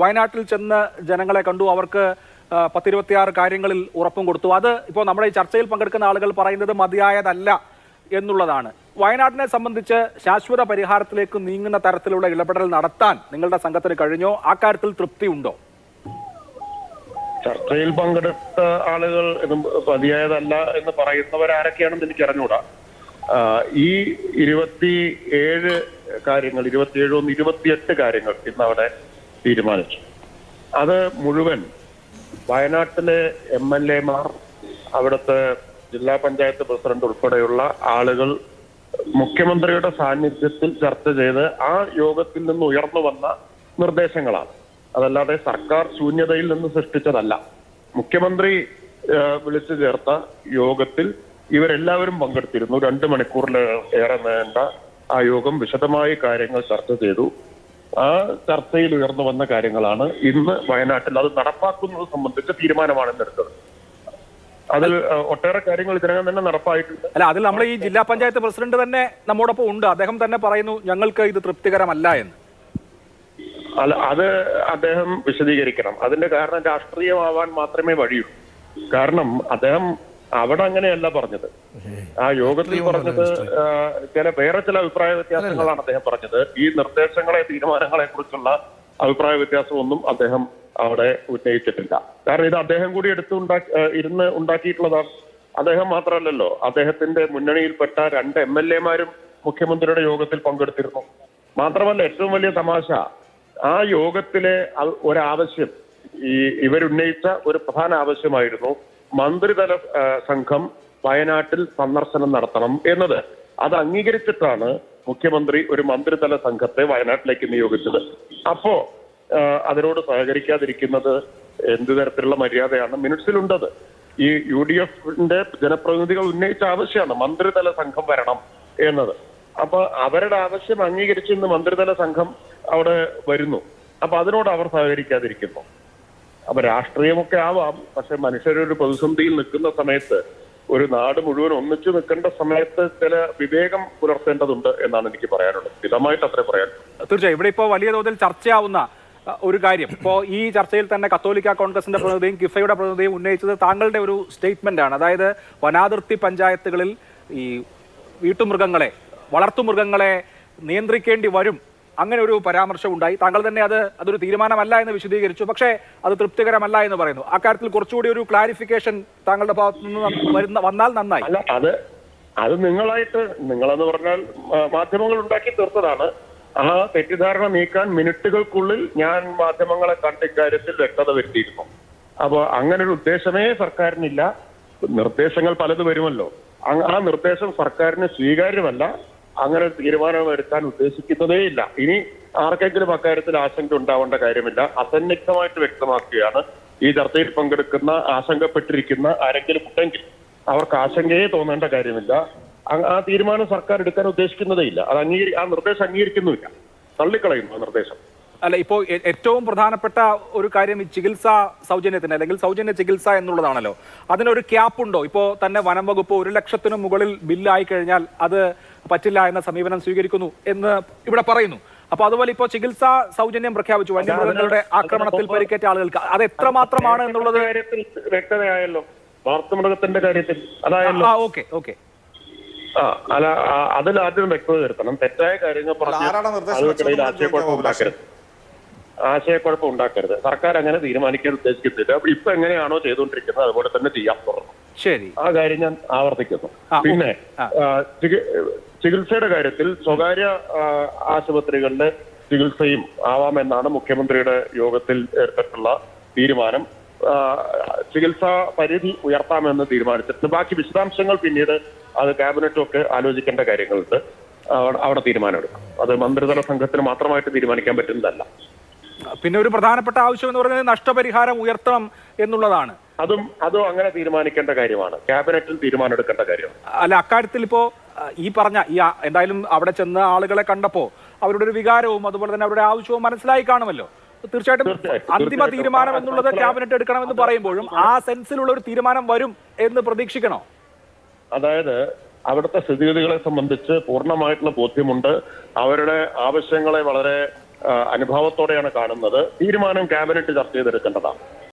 വയനാട്ടിൽ ചെന്ന് ജനങ്ങളെ കണ്ടു. അവർക്ക് പത്തിരുപത്തിയാറ് കാര്യങ്ങളിൽ ഉറപ്പും കൊടുത്തു. അത് ഇപ്പോൾ നമ്മുടെ ഈ ചർച്ചയിൽ പങ്കെടുക്കുന്ന ആളുകൾ പറയുന്നത് മതിയായതല്ല എന്നുള്ളതാണ്. വയനാട്ടിനെ സംബന്ധിച്ച് ശാശ്വത പരിഹാരത്തിലേക്ക് നീങ്ങുന്ന തരത്തിലുള്ള ഇടപെടൽ നടത്താൻ നിങ്ങളുടെ സംഘത്തിന് കഴിഞ്ഞോ? ആ കാര്യത്തിൽ തൃപ്തിയുണ്ടോ ചർച്ചയിൽ പങ്കെടുത്ത ആളുകൾ മതിയായതല്ല എന്ന് പറയുന്നവരാരൊക്കെയാണെന്ന് എനിക്ക് അറിഞ്ഞൂടാ ഈ ഇരുപത്തി ഏഴ് കാര്യങ്ങൾ ഇരുപത്തിയേഴ് ഇരുപത്തിയെട്ട് കാര്യങ്ങൾ ഇന്ന് അവിടെ തീരുമാനിച്ചു. അത് മുഴുവൻ വയനാട്ടിലെ എം എൽ എമാർ അവിടുത്തെ ജില്ലാ പഞ്ചായത്ത് പ്രസിഡന്റ് ഉൾപ്പെടെയുള്ള ആളുകൾ മുഖ്യമന്ത്രിയുടെ സാന്നിധ്യത്തിൽ ചർച്ച ചെയ്ത് ആ യോഗത്തിൽ നിന്ന് ഉയർന്നു വന്ന നിർദ്ദേശങ്ങളാണ്. അതല്ലാതെ സർക്കാർ ശൂന്യതയിൽ നിന്ന് സൃഷ്ടിച്ചതല്ല. മുഖ്യമന്ത്രി വിളിച്ചു ചേർത്ത യോഗത്തിൽ ഇവരെല്ലാവരും പങ്കെടുത്തിരുന്നു. രണ്ട് മണിക്കൂറിൽ ഏറെ നീണ്ട ആ യോഗം വിശദമായി കാര്യങ്ങൾ ചർച്ച ചെയ്തു. ആ ചർച്ചയിൽ ഉയർന്നു വന്ന കാര്യങ്ങളാണ് ഇന്ന് വയനാട്ടിൽ. അത് നടപ്പാക്കുന്നത് സംബന്ധിച്ച തീരുമാനമാണ് ഇന്നെടുത്തത് അതിൽ ഒട്ടേറെ കാര്യങ്ങൾ ഇതിനകം തന്നെ നടപ്പായിട്ടുണ്ട്. അല്ല അതിൽ നമ്മൾ ഈ ജില്ലാ പഞ്ചായത്ത് പ്രസിഡന്റ് തന്നെ നമ്മോടൊപ്പം ഉണ്ട്. അദ്ദേഹം തന്നെ പറയുന്നു ഞങ്ങൾക്ക് ഇത് തൃപ്തികരമല്ല എന്ന്. അല്ല അത് അദ്ദേഹം വിശദീകരിക്കണം. അതിന്റെ കാരണം രാഷ്ട്രീയമാവാൻ മാത്രമേ വഴിയുള്ളൂ. കാരണം അദ്ദേഹം അവിടെ അങ്ങനെയല്ല പറഞ്ഞത്. ആ യോഗത്തിൽ പറഞ്ഞത് ചില വേറെ ചില അഭിപ്രായ വ്യത്യാസങ്ങളാണ് അദ്ദേഹം പറഞ്ഞത്. ഈ നിർദ്ദേശങ്ങളെ തീരുമാനങ്ങളെ കുറിച്ചുള്ള അഭിപ്രായ വ്യത്യാസമൊന്നും അദ്ദേഹം അവിടെ ഉന്നയിച്ചിട്ടില്ല. കാരണം ഇത് അദ്ദേഹം കൂടി എടുത്ത് ഉണ്ടാക്കി ഇരുന്ന് ഉണ്ടാക്കിയിട്ടുള്ളതാണ്. അദ്ദേഹം മാത്രമല്ലല്ലോ അദ്ദേഹത്തിന്റെ മുന്നണിയിൽപ്പെട്ട രണ്ട് എം എൽ എമാരും മുഖ്യമന്ത്രിയുടെ യോഗത്തിൽ പങ്കെടുത്തിരുന്നു. മാത്രമല്ല ഏറ്റവും വലിയ തമാശ ആ യോഗത്തിലെ ഒരാവശ്യം ഈ ഇവരുന്നയിച്ച ഒരു പ്രധാന ആവശ്യമായിരുന്നു മന്ത്രിതല സംഘം വയനാട്ടിൽ സന്ദർശനം നടത്തണം എന്നത്. അത് അംഗീകരിച്ചിട്ടാണ് മുഖ്യമന്ത്രി ഒരു മന്ത്രിതല സംഘത്തെ വയനാട്ടിലേക്ക് നിയോഗിച്ചത്. അപ്പോ അതിനോട് സഹകരിക്കാതിരിക്കുന്നത് എന്ത് തരത്തിലുള്ള മര്യാദയാണ് മിനിറ്റ്സിലുണ്ടത്. ഈ യു ഡി എഫിന്റെ ജനപ്രതിനിധികൾ ഉന്നയിച്ച ആവശ്യമാണ് മന്ത്രിതല സംഘം വരണം എന്നത്. അപ്പൊ അവരുടെ ആവശ്യം അംഗീകരിച്ച് ഇന്ന് മന്ത്രിതല സംഘം അവിടെ വരുന്നു. അപ്പൊ അതിനോട് അവർ സഹകരിക്കാതിരിക്കുന്നു. അപ്പൊ രാഷ്ട്രീയമൊക്കെ ആവാം. പക്ഷെ മനുഷ്യരൊരു പ്രതിസന്ധിയിൽ നിൽക്കുന്ന സമയത്ത് ഒരു നാട് മുഴുവൻ ഒന്നിച്ചു നിൽക്കേണ്ട സമയത്ത് ചില വിവേകം പുലർത്തേണ്ടതുണ്ട് എന്നാണ് എനിക്ക് പറയാനുള്ളത്. സ്ഥിരമായിട്ട് അത്രേ പറയാൻ തീർച്ചയായും. ഇവിടെ ഇപ്പോൾ വലിയ തോതിൽ ചർച്ചയാവുന്ന ഒരു കാര്യം. ഇപ്പോൾ ഈ ചർച്ചയിൽ തന്നെ കത്തോലിക്ക കോൺഗ്രസിന്റെ പ്രതിനിധിയും കിഫയുടെ പ്രതിനിധിയും ഉന്നയിച്ചത് താങ്കളുടെ ഒരു സ്റ്റേറ്റ്മെന്റ് ആണ് അതായത് വനാതിർത്തി പഞ്ചായത്തുകളിൽ ഈ വീട്ടുമൃഗങ്ങളെ വളർത്തുമൃഗങ്ങളെ നിയന്ത്രിക്കേണ്ടി വരും അങ്ങനെ ഒരു പരാമർശം ഉണ്ടായി. താങ്കൾ തന്നെ അത് അതൊരു തീരുമാനമല്ല എന്ന് വിശദീകരിച്ചു. പക്ഷേ അത് തൃപ്തികരമല്ല എന്ന് പറയുന്നു. അക്കാര്യത്തിൽ കുറച്ചുകൂടി ഒരു ക്ലാരിഫിക്കേഷൻ താങ്കളുടെ ഭാഗത്തു നിന്ന് വരുന്ന വന്നാൽ നന്നായി. അല്ല അത് അത് നിങ്ങളായിട്ട് നിങ്ങളെന്ന് പറഞ്ഞാൽ മാധ്യമങ്ങൾ ഉണ്ടാക്കി തീർത്തതാണ്. ആ തെറ്റിദ്ധാരണ നീക്കാൻ മിനിറ്റുകൾക്കുള്ളിൽ ഞാൻ മാധ്യമങ്ങളെ കണ്ട ഇക്കാര്യത്തിൽ വ്യക്തത വരുത്തിയിരുന്നു. അപ്പൊ അങ്ങനെ ഒരു ഉദ്ദേശമേ സർക്കാരിനില്ല. നിർദ്ദേശങ്ങൾ പലത് വരുമല്ലോ. ആ നിർദ്ദേശം സർക്കാരിന് സ്വീകാര്യമല്ല. അങ്ങനെ ഒരു തീരുമാനം എടുക്കാൻ ഉദ്ദേശിക്കുന്നതേയില്ല ഇനി ആർക്കെങ്കിലും അക്കാര്യത്തിൽ ആശങ്ക ഉണ്ടാവേണ്ട കാര്യമില്ല. അസന്നിഗ്ധമായിട്ട് വ്യക്തമാക്കുകയാണ്. ഈ ചർച്ചയിൽ പങ്കെടുക്കുന്ന ആശങ്കപ്പെട്ടിരിക്കുന്ന ആരെങ്കിലും ഉണ്ടെങ്കിൽ അവർക്ക് ആശങ്കയെ തോന്നേണ്ട കാര്യമില്ല. ആ- തീരുമാനം സർക്കാർ എടുക്കാൻ ഉദ്ദേശിക്കുന്നതേയില്ല അത് അംഗീകരി ആ നിർദ്ദേശം അംഗീകരിക്കുന്നുമില്ല. തള്ളിക്കളയുന്നു ആ നിർദ്ദേശം. അല്ല ഇപ്പോൾ ഏറ്റവും പ്രധാനപ്പെട്ട ഒരു കാര്യം ഈ ചികിത്സാ സൗജന്യത്തിന് അല്ലെങ്കിൽ സൗജന്യ ചികിത്സ എന്നുള്ളതാണല്ലോ. അതിനൊരു ക്യാപ്പ് ഉണ്ടോ ഇപ്പോൾ തന്നെ വനം വകുപ്പ് ഒരു ലക്ഷത്തിനു മുകളിൽ ബില്ലായി കഴിഞ്ഞാൽ അത് പറ്റില്ല എന്ന സമീപനം സ്വീകരിക്കുന്നു എന്ന് ഇവിടെ പറയുന്നു. അപ്പൊ അതുപോലെ ഇപ്പോ ചികിത്സാ സൗജന്യം പ്രഖ്യാപിച്ചു. വന്യമൃഗങ്ങളുടെ ആക്രമണത്തിൽ പരിക്കേറ്റ ആളുകൾക്ക്. അത് എത്ര മാത്രമാണ് എന്നുള്ളത്? കാര്യത്തിൽ വ്യക്തതയായല്ലോ. വളർത്തുമൃഗത്തിന്റെ കാര്യത്തിൽ അതായല്ലോ. Okay okay. അതിൽ ആദ്യം വ്യക്തത വരുത്തണം. തെറ്റായ കാര്യങ്ങൾ പറഞ്ഞ് ആശയക്കുഴപ്പം ഉണ്ടാക്കരുത്. ആശയക്കുഴപ്പം ഉണ്ടാക്കരുത് സർക്കാർ അങ്ങനെ തീരുമാനിക്കാൻ ഉദ്ദേശിക്കുന്നില്ല. ഇപ്പൊ എങ്ങനെയാണോ ചെയ്തുകൊണ്ടിരിക്കുന്നത് അതുപോലെ തന്നെ ചെയ്യാൻ തുടങ്ങും. ശരി. ആ കാര്യം ഞാൻ ആവർത്തിക്കുന്നു. പിന്നെ ചികിത്സയുടെ കാര്യത്തിൽ സ്വകാര്യ ആശുപത്രികളുടെ ആശുപത്രികളിലെ ചികിത്സയും ആവാമെന്നാണ് മുഖ്യമന്ത്രിയുടെ യോഗത്തിൽ ഏർപ്പെട്ടുള്ള തീരുമാനം. ചികിത്സാ പരിധി ഉയർത്താമെന്ന് തീരുമാനിച്ചിട്ടുണ്ട്. ബാക്കി വിശദാംശങ്ങൾ പിന്നീട് അത് ക്യാബിനറ്റും ഒക്കെ ആലോചിക്കേണ്ട കാര്യങ്ങളുണ്ട്. അവിടെ തീരുമാനമെടുക്കും. അത് മന്ത്രിതല സംഘത്തിന് മാത്രമായിട്ട് തീരുമാനിക്കാൻ പറ്റുന്നതല്ല. പിന്നെ ഒരു പ്രധാനപ്പെട്ട ആവശ്യം എന്ന് പറയുന്നത് നഷ്ടപരിഹാരം ഉയർത്തണം എന്നുള്ളതാണ്. അതും അതും അങ്ങനെ തീരുമാനിക്കേണ്ട കാര്യമാണ്. ക്യാബിനറ്റിൽ തീരുമാനമെടുക്കേണ്ട കാര്യം അല്ല അക്കാര്യത്തിൽ ഇപ്പോ ഈ പറഞ്ഞ ഈ എന്തായാലും അവിടെ ചെന്ന ആളുകളെ കണ്ടപ്പോ അവരുടെ ഒരു വികാരവും അതുപോലെ തന്നെ അവരുടെ ആവശ്യവും മനസ്സിലായി കാണുമല്ലോ. തീർച്ചയായിട്ടും അന്തിമ തീരുമാനം എന്നുള്ളത്. ക്യാബിനറ്റ് എടുക്കണമെന്ന് പറയുമ്പോഴും ആ സെൻസിലുള്ള ഒരു തീരുമാനം വരും എന്ന് പ്രതീക്ഷിക്കണോ? അതായത് അവിടുത്തെ സ്ഥിതിഗതികളെ സംബന്ധിച്ച് പൂർണമായിട്ടുള്ള ബോധ്യമുണ്ട്. അവരുടെ ആവശ്യങ്ങളെ വളരെ അനുഭാവത്തോടെയാണ് കാണുന്നത്. തീരുമാനം ക്യാബിനറ്റ് ചർച്ച ചെയ്തെടുക്കേണ്ടതാണ്.